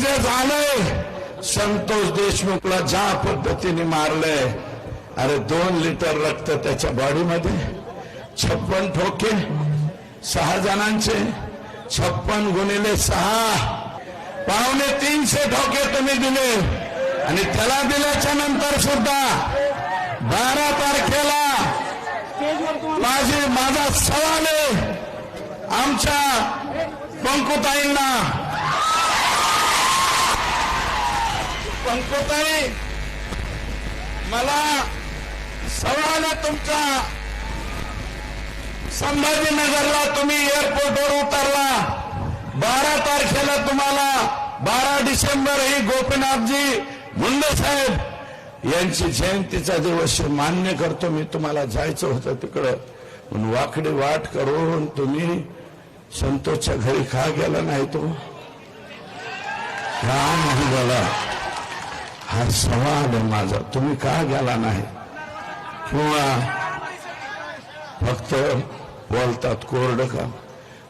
जे झालंय संतोष देशमुखला ज्या पद्धतीने मारलंय अरे दोन लिटर रक्त त्याच्या बॉडीमध्ये छप्पन ठोके सहा जणांचे छप्पन गुणिले सहा पावणे तीनशे ठोके तुम्ही दिले आणि त्याला दिल्याच्या नंतर सुद्धा बारा तारखेला माझी माझा सवाल आहे आमच्या पंकुताईंना पंकुताई मला सवाल आहे तुमचा संभाजीनगरला तुम्ही एअरपोर्टवर उतरला. बारा तारखेला तुम्हाला बारा डिसेंबर ही गोपीनाथजी मुंडे साहेब यांची जयंतीचा दिवस मान्य करतो. मी तुम्हाला जायचं होतं तिकडं. पण वाकडी वाट करून तुम्ही संतोषच्या घरी का गेला नाही तो? राम झाला हा सवाल आहे माझा. तुम्ही का गेला नाही? किंवा फक्त बोलतात कोरड का?